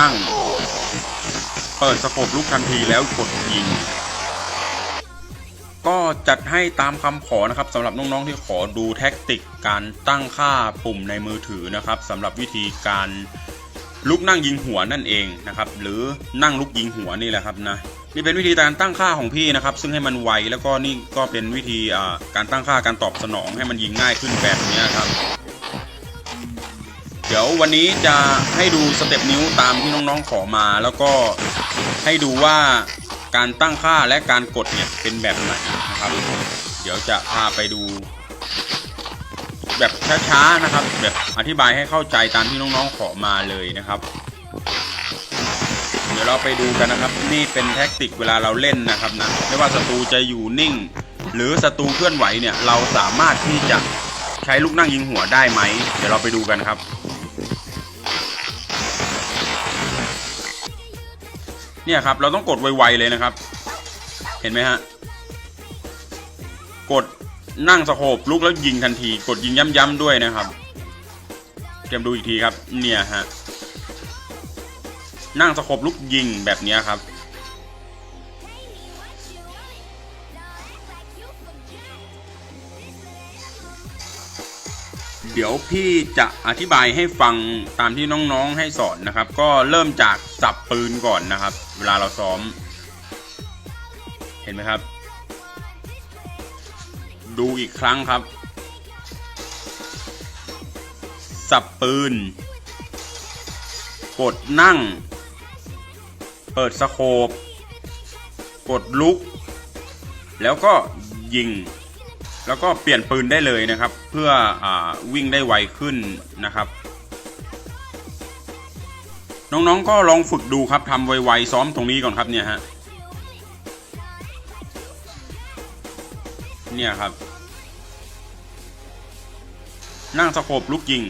นั่ง เปิดสโคปลูกทันทีแล้วกดยิง ก็จัดให้ตามคำขอนะครับสำหรับน้องๆที่ขอดูแท็กติกการตั้งค่าปุ่มในมือถือนะครับสำหรับวิธีการลุกนั่งยิงหัวนั่นเองนะครับหรือนั่งลุกยิงหัวนี่แหละครับนะนี่เป็นวิธีการตั้งค่าของพี่นะครับ ซึ่งให้มันไวแล้วก็นี่ก็เป็นวิธีการตั้งค่าการตอบสนองให้มันยิงง่ายขึ้นแบบนี้ครับ เดี๋ยววันนี้จะให้ดูสเต็ปนิ้วตามที่น้องๆขอมา แล้วก็ให้ดูว่าการตั้งค่าและการกดเนี่ยเป็นแบบไหนนะครับ เดี๋ยวจะพาไปดู แบบช้าๆนะครับ แบบอธิบายให้เข้าใจตามที่น้องๆขอมาเลยนะครับ เดี๋ยวเราไปดูกันนะครับ นี่เป็นแท็กติกเวลาเราเล่นนะครับนะไม่ว่าศัตรูจะอยู่นิ่ง หรือศัตรูเคลื่อนไหวเนี่ยเราสามารถที่จะใช้ลูกนั่งยิงหัวได้ไหม เดี๋ยวเราไปดูกันครับ เนี่ยครับ เราต้องกดไวๆเลยนะครับ เห็นไหมฮะ กดนั่งสโคบลุกแล้วยิงทันที กดยิงย้ำๆด้วยนะครับเตรียมดูอีกทีครับ เนี่ยฮะ นั่งสโคบลุกยิงแบบนี้ครับ เดี๋ยวพี่จะอธิบายให้ฟังตามที่น้องๆให้สอนนะครับ ก็เริ่มจากสับปืนก่อนนะครับ เวลาเราซ้อม เห็นไหมครับ ดูอีกครั้งครับ สับปืน กดนั่ง เปิดสโคป กดลุก แล้วก็ยิง แล้วก็เปลี่ยนปืนได้เลยนะครับ เพื่ออวิ่งได้ไวขึ้นนะครับ น้องๆก็ลองฝึกดูครับทำไวๆซ้อมตรงนี้ก่อนครับเนี่ยฮะเนี่ยครับ นั่งสโคบลุกยิง